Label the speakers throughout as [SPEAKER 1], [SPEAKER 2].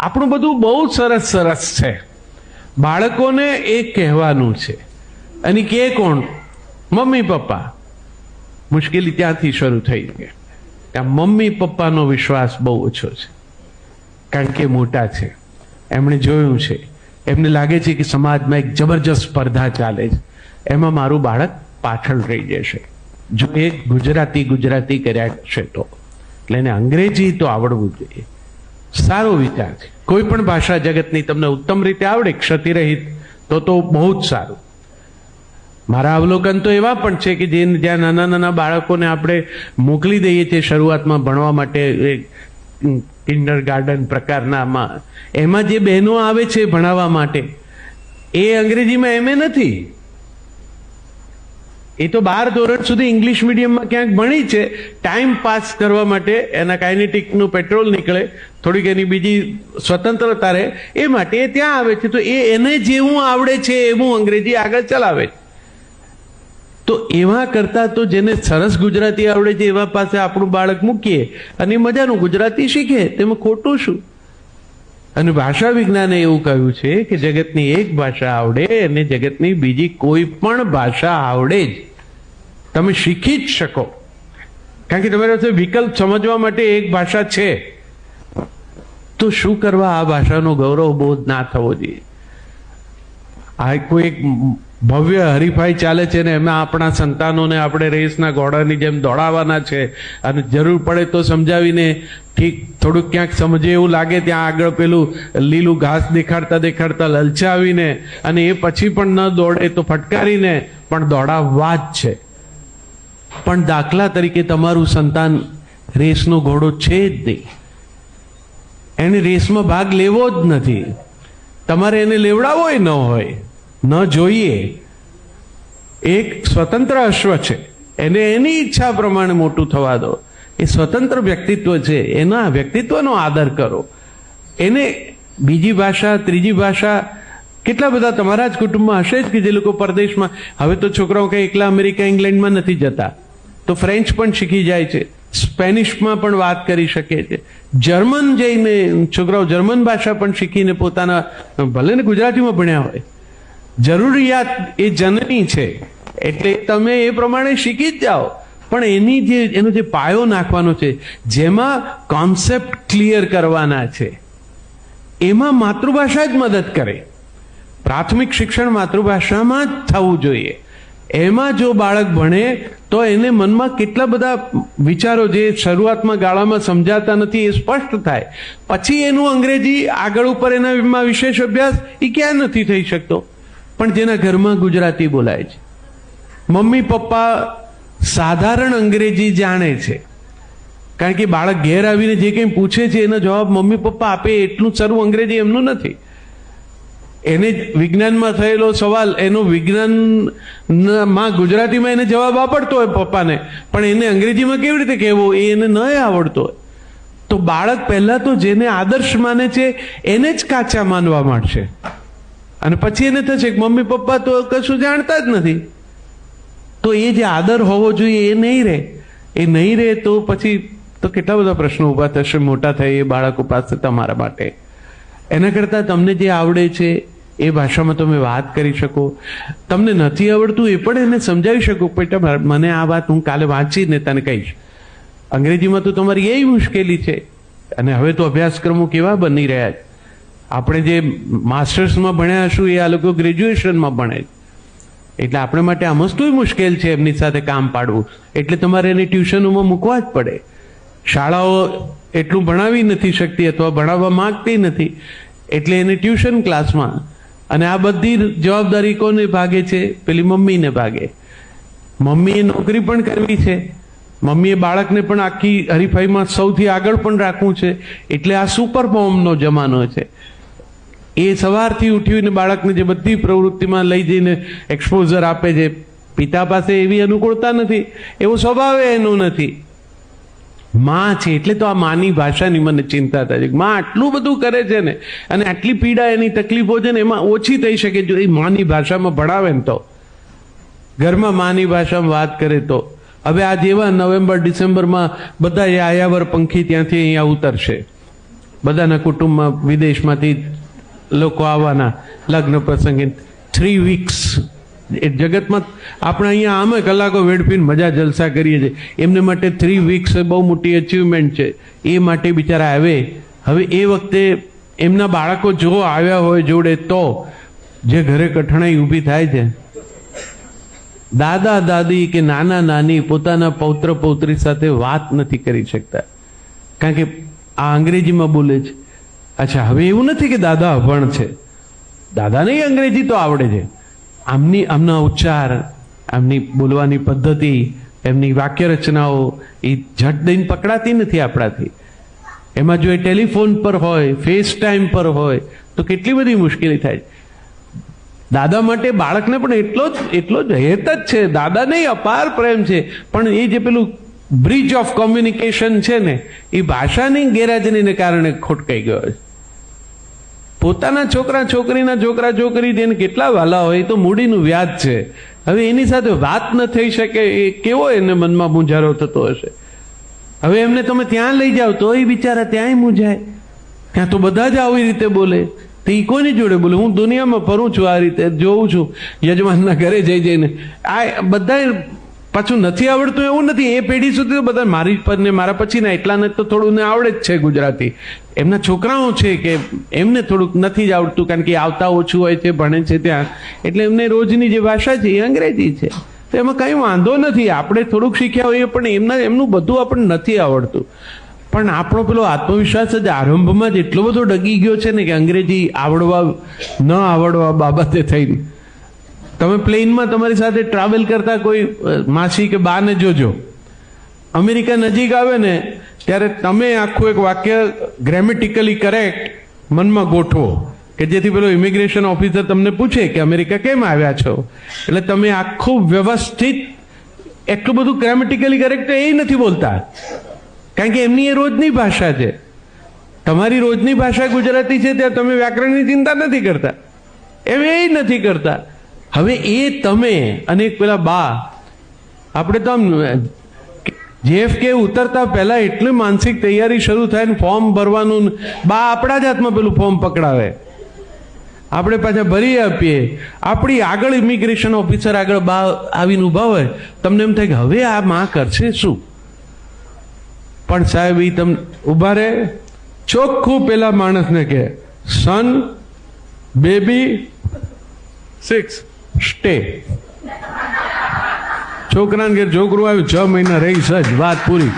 [SPEAKER 1] આપણું બધું બહુ સરસ સરસ છે. બાળકોને એ કહેવાનું છે. અને કે કોણ? મમ્મી, પપ્પા. મુશ્કેલી ત્યાંથી શરૂ થઈ કે ત્યાં મમ્મી, પપ્પાનો વિશ્વાસ બહુ ઓછો છે. કારણ કે મોટા છે. એમણે જોયું છે. એમને લાગે છે કે સમાજમાં એક જબરજસ્ત સ્પર્ધા ચાલે છે. એમાં મારું બાળક પાછળ રહી જશે. જો એ ગુજરાતી ગુજરાતી કર્યા છે તો. એટલે એને અંગ્રેજી તો આવડવું જોઈએ. સારો વિચાર. છે કોઈ પણ ભાષા જગતની તમને ઉત્તમ રીતે આવડે, ક્ષતિરહિત, તો તો બહુ જ સારું. મારા અવલોકન તો એવા પણ છે કે જે જ્યાં નાના નાના બાળકોને આપણે મોકલી દઈએ છીએ શરૂઆતમાં ભણવા માટે કિન્ડર ગાર્ડન પ્રકારનામાં એમાં જે બહેનો આવે છે ભણાવવા માટે, એ અંગ્રેજીમાં એમએ નથી. એ તો બાર ધોરણ સુધી ઇંગ્લિશ મીડિયમમાં ક્યાંક ભણી છે. ટાઈમ પાસ કરવા માટે એના કાઇનેટિકનું પેટ્રોલ નીકળે, થોડીક એની બીજી સ્વતંત્રતા રહે. એ માટે એ ત્યાં આવે છે. તો એ એને જેવું આવડે છે એવું અંગ્રેજી આગળ ચલાવે તો એવા કરતા તો જેને સરસ ગુજરાતી આવડે છે, એવા પાસે આપણું બાળક મૂકીએ અને મજાનું ગુજરાતી શીખે. તેમાં ખોટું શું? અને ભાષા વિજ્ઞાને એવું કહ્યું છે કે જગતની એક ભાષા આવડે અને જગતની બીજી કોઈ પણ ભાષા આવડે જ. તમે શીખી જ શકો. કારણ કે તમારી પાસે વિકલ્પ સમજવા માટે એક ભાષા છે. તો શું કરવા આ ભાષાનો ગૌરવ બોધ ના થવો જોઈએ? આ કોઈ એક ભવ્ય હરીફાઈ ચાલે છે ને એમાં આપણા સંતાનોને આપણે રેસના ઘોડાની જેમ દોડાવવાના છે અને જરૂર પડે તો સમજાવીને ઠીક થોડુંક ક્યાંક સમજે એવું લાગે ત્યાં આગળ પેલું લીલું ઘાસ દેખાડતા દેખાડતા લલચાવીને અને એ પછી પણ ન દોડે તો ફટકારીને પણ દોડાવવા જ છે. પણ દાખલા તરીકે તમારું સંતાન રેસનો ઘોડો છે જ નહીં. એને રેસમાં ભાગ લેવો જ નથી. તમારે એને લેવડાવો ન હોય, ન જોઈએ. એક સ્વતંત્ર અશ્વ છે. એને એની ઈચ્છા પ્રમાણે મોટું થવા દો. એ સ્વતંત્ર વ્યક્તિત્વ છે. એના વ્યક્તિત્વનો આદર કરો. એને બીજી ભાષા, ત્રીજી ભાષા, કેટલા બધા તમારા જ કુટુંબમાં હશે જ કે જે લોકો પરદેશમાં, હવે તો છોકરાઓ કંઈ એકલા અમેરિકા, ઇંગ્લેન્ડમાં નથી જતા. તો ફ્રેન્ચ પણ શીખી જાય છે. સ્પેનિશમાં પણ વાત કરી શકે છે. જર્મન જઈને, છોકરાઓ જર્મન ભાષા પણ શીખીને પોતાના, ભલે ને ગુજરાતીમાં ભણ્યા હોય. જરૂરિયાત એ જનની છે. એટલે તમે એ પ્રમાણે શીખી જ જાઓ. પણ એની જે, એનો જે પાયો નાખવાનો છે, જેમાં કોન્સેપ્ટ ક્લિયર કરવાના છે, એમાં માતૃભાષા જ મદદ કરે. પ્રાથમિક શિક્ષણ માતૃભાષામાં જ થવું જોઈએ. એમાં જો બાળક ભણે, તો એને મનમાં કેટલા બધા વિચારો જે શરૂઆતમાં ગાળામાં સમજાતા નથી એ સ્પષ્ટ થાય. પછી એનું અંગ્રેજી આગળ ઉપર એના વિશેષ અભ્યાસ એ ક્યાં નથી થઈ શકતો? પણ જેના ઘરમાં ગુજરાતી બોલાય છે. મમ્મી, પપ્પા સાધારણ અંગ્રેજી જાણે છે. કારણ કે બાળક ઘેર આવીને જે કંઈ પૂછે છે, એનો જવાબ મમ્મી, પપ્પા આપે એટલું સારું અંગ્રેજી એમનું નથી. એને વિજ્ઞાનમાં થયેલો સવાલ, એનો વિજ્ઞાનમાં ગુજરાતીમાં એને જવાબ આપડતો હોય પપ્પાને, પણ એને અંગ્રેજીમાં કેવી રીતે કહેવો એ એને ન આવડતો હોય. તો બાળક પહેલા તો જેને આદર્શ માને છે, એને જ કાચા માનવા માંડશે. અને પછી એને થશે કે મમ્મી પપ્પા તો કશું જાણતા જ નથી. તો એ જે આદર હોવો જોઈએ એ નહીં રહે. એ નહીં રહે તો પછી તો કેટલા બધા પ્રશ્નો ઊભા થશે, મોટા થાય એ બાળકો પાસે તમારા માટે. એના કરતાં તમને જે આવડે છે, એ ભાષામાં તમે વાત કરી શકો. તમને નથી આવડતું એ પણ એને સમજાવી શકો બેટા મને આ વાત હું કાલે વાંચીને તને કહીશ. અંગ્રેજીમાં તો તમારી એ મુશ્કેલી છે. અને હવે તો અભ્યાસક્રમો કેવા બની રહ્યા છે? આપણે જે માસ્ટર્સમાં ભણ્યા હશું, એ આ લોકો ગ્રેજ્યુએશનમાં ભણે એટલે આપણે માટે આ મસ્તુય મુશ્કેલ છે એમની સાથે કામ પાડવું. એટલે તમારે એને ટ્યુશનોમાં મૂકવા જ પડે. શાળાઓ એટલું ભણાવી નથી શકતી અથવા ભણાવવા માંગતી નથી. એટલે એને ટ્યુશન ક્લાસમાં અને આ બધી જવાબદારી કોને ભાગે છે? પેલી મમ્મીને ભાગે. મમ્મીએ નોકરી પણ કરવી છે. મમ્મીએ બાળકને પણ આખી હરીફાઈમાં સૌથી આગળ પણ રાખવું છે. એટલે આ સુપર ફોર્મનો જમાનો છે. એ સવારથી ઉઠીને બાળકને જે બધી પ્રવૃત્તિમાં લઈ જઈને એક્સપોઝર આપે છે, પિતા પાસે એવી અનુકૂળતા નથી. એવો સ્વભાવ એનો નથી. માં છે એટલે તો આ માની ભાષાની મને ચિંતા થાય છે. માં આટલું બધું કરે છે ને, અને આટલી પીડા એની તકલીફો છે ને, એમાં ઓછી થઈ શકે જો એ માની ભાષામાં ભણાવે ને તો. ઘરમાં માની ભાષામાં વાત કરે તો. હવે આ જેવા નવેમ્બર, ડિસેમ્બરમાં બધા યાયાવર પંખી ત્યાંથી અહીંયા ઉતરશે. બધાના કુટુંબમાં વિદેશમાંથી લોકો આવવાના લગ્ન પ્રસંગે. થ્રી વીક્સ એ જગતમાં આપણે અહીંયા આમે કલાકો વેડફીને મજા જલસા કરીએ છીએ. એમને માટે થ્રી વીક્સ બહુ મોટી અચીવમેન્ટ છે. એ માટે બિચારા આવે. હવે એ વખતે એમના બાળકો જો આવ્યા હોય જોડે તો જે ઘરે કઠણાઈ ઊભી થાય છે. દાદા, દાદી કે નાના, નાની પોતાના પૌત્ર, પૌત્રી સાથે વાત નથી કરી શકતા. કારણ કે આ અંગ્રેજીમાં બોલે છે. અચ્છા, હવે એવું નથી કે દાદા અભણ છે. દાદાને અંગ્રેજી તો આવડે છે. આમની, આમના ઉચ્ચાર, આમની બોલવાની પદ્ધતિ, એમની વાક્ય રચનાઓ એ ઝટ દઈને પકડાતી નથી આપણાથી. એમાં જો એ ટેલિફોન પર હોય ફેસ ટાઈમ પર હોય, તો કેટલી બધી મુશ્કેલી થાય. દાદા માટે બાળકને પણ એટલો જ એટલો જ હેત જ છે. દાદાને અપાર પ્રેમ છે. પણ એ જે પેલું બ્રિજ ઓફ કોમ્યુનિકેશન છે ને એ ભાષાની ગેરહાજરીને કારણે ખોટકાઈ ગયો છે. પોતાના છોકરા છોકરીના છોકરા છોકરી જેને કેટલા વાલા હોય તો મૂડીનું વ્યાજ છે. હવે એની સાથે વાત ન થઈ શકે એ કેવો એને મનમાં મૂંઝારો થતો હશે? હવે એમને તમે ત્યાં લઈ જાઓ તો એ બિચારા ત્યાંય મૂંઝાય. ત્યાં તો બધા જ આવી રીતે બોલે. તો એ કોની જોડે બોલે? હું દુનિયામાં ફરું છું આ રીતે, જોઉં છું. યજમાનના ઘરે જઈ જઈને. આ બધા પાછું નથી આવડતું એવું નથી. એ પેઢી સુધી તો બધા મારી પર ને મારા પછીના એટલાને તો થોડું ને આવડે જ છે ગુજરાતી. એમના છોકરાઓ છે કે એમને થોડુંક નથી જ આવડતું કારણ કે આવતા ઓછું હોય છે, ભણે છે ત્યાં. એટલે એમને રોજની જે ભાષા છે એ અંગ્રેજી છે. તો એમાં કંઈ વાંધો નથી. આપણે થોડુંક શીખ્યા હોઈએ પણ એમના, એમનું બધું આપણને નથી આવડતું. પણ આપણો પેલો આત્મવિશ્વાસ જ આરંભમાં જ એટલો બધો ડગી ગયો છે ને કે અંગ્રેજી આવડવા, ન આવડવા બાબતે થઈને. તમે પ્લેનમાં તમારી સાથે ટ્રાવેલ કરતા કોઈ માસી કે બાને જોજો. અમેરિકા નજીક આવે ને, ત્યારે તમે આખું એક વાક્ય ગ્રેમેટિકલી કરેક્ટ મનમાં ગોઠવો. કે જેથી પેલો ઇમિગ્રેશન ઓફિસર તમને પૂછે કે અમેરિકા કેમ આવ્યા છો? એટલે તમે આખું વ્યવસ્થિત, એટલું બધું ગ્રામેટિકલી કરેક્ટ એ નથી બોલતા. કારણ કે એમની એ રોજની ભાષા છે. તમારી રોજની ભાષા ગુજરાતી છે, ત્યાં તમે વ્યાકરણની ચિંતા નથી કરતા. એમ એ નથી કરતા. હવે એ તમે અને પેલા બા, આપણે તો આમ જેફ કે ઉતરતા પહેલાં એટલી માનસિક તૈયારી શરૂ થાય ને ફોર્મ ભરવાનું બા આપણા જ હાથમાં પેલું ફોર્મ પકડાવે. આપણે પાછા ભરી આપીએ. આપણી આગળ ઇમિગ્રેશન ઓફિસર આગળ બા આવીને ઊભા હોય, તમને એમ થાય કે હવે આ માં કરશે શું? પણ સાહેબ એ તમને ઊભા રહે. ચોખ્ખું પેલા માણસને કે સન બેબી સિક્સ સ્ટે છોકરાને ઘેર છોકરું આવ્યું, છ મહિના રહી સજ વાત પૂરી.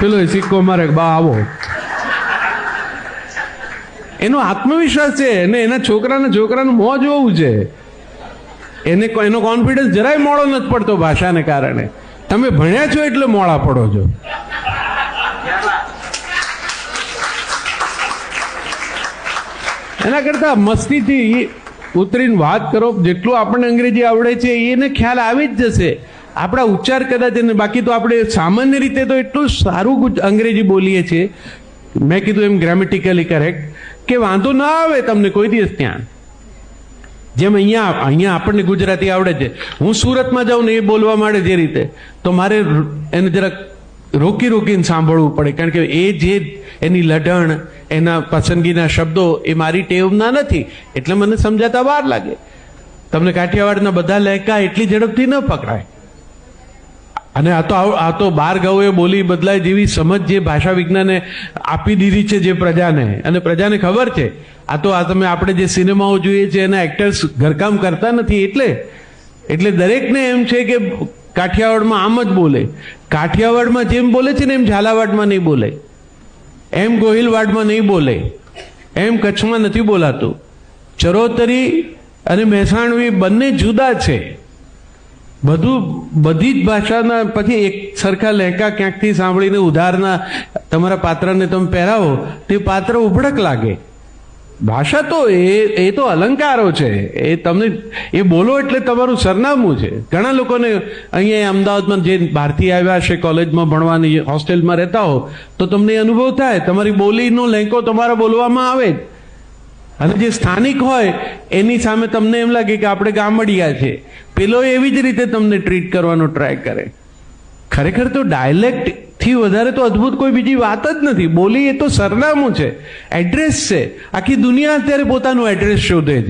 [SPEAKER 1] પેલો સિક્કો મારે, બા, આવો. એનો આત્મવિશ્વાસ છે અને એના છોકરાને, છોકરાનું મોં જોવું છે. એને એનો કોન્ફિડન્સ જરાય મોડો નથી પડતો ભાષાને કારણે. તમે ભણ્યા છો એટલે મોડા પડો છો. એના કરતા મસ્તીથી ઉતરીને વાત કરો, જેટલું આપણને અંગ્રેજી આવડે છે, એને ખ્યાલ આવી જ જશે. આપણા ઉચ્ચાર કદાચ એને, બાકી તો આપણે સામાન્ય રીતે તો એટલું સારું અંગ્રેજી બોલીએ છીએ. મેં કીધું એમ ગ્રામેટિકલી કરેક્ટ કે વાંધો ના આવે તમને કોઈ દિવસ ત્યાં. જેમ અહીંયા અહીંયા આપણને ગુજરાતી આવડે છે. હું સુરતમાં જાઉં ને એ બોલવા માંડે જે રીતે. તો મારે એને જરાક રોકી રોકીને સાંભળવું પડે. કારણ કે એ જે એની લઢણ એના પસંદગીના શબ્દો એ મારી ટેવના નથી. એટલે મને સમજાતા વાર લાગે. તમને કાઠિયાવાડના બધા લહેકા એટલી ઝડપથી ન પકડાય. અને આ તો આ તો બાર ગાઉએ બોલી બદલાય જેવી સમજ જે ભાષા વિજ્ઞાને આપી દીધી છે જે પ્રજાને. અને પ્રજાને ખબર છે, આ તો આ તમે આપણે જે સિનેમાઓ જોઈએ છે એના એક્ટર્સ ઘરકામ કરતા નથી એટલે. એટલે દરેકને એમ છે કે કાઠિયાવાડમાં આમ જ બોલે. કાઠિયાવાડમાં જેમ બોલે છે ને એમ ઝાલાવાડમાં નહીં બોલે. એમ ગોહિલવાડમાં નહીં બોલે. એમ કચ્છમાં નથી બોલાતું. ચરોતરી અને મહેસાણવી બંને જુદા છે. બધું બધી જ ભાષાના પછી એક સરખા લહેકા ક્યાંકથી સાંભળીને ઉધારના તમારા પાત્રને તમે પહેરાવો, તે પાત્ર ઉભડક લાગે. ભાષા તો એ એ તો અલંકારો છે. એ તમને, એ બોલો એટલે તમારું સરનામું છે. ઘણા લોકોને અહીંયા અમદાવાદમાં જે બહારથી આવ્યા છે કોલેજમાં ભણવાની, હોસ્ટેલમાં રહેતા હો, તો તમને અનુભવ થાય. તમારી બોલીનો લેંકો તમારા બોલવામાં આવે અને જે સ્થાનિક હોય, એની સામે તમને એમ લાગે કે આપણે ગામડિયા છે. પેલો એવી જ રીતે તમને ટ્રીટ કરવાનો ટ્રાય કરે. ખરેખર તો ડાયલેક્ટ થી વધારે તો અદ્ભુત કોઈ બીજી વાત જ નથી. બોલી એ તો સરનામું છે. એડ્રેસ છે. આખી દુનિયા અત્યારે પોતાનું એડ્રેસ શોધે છે.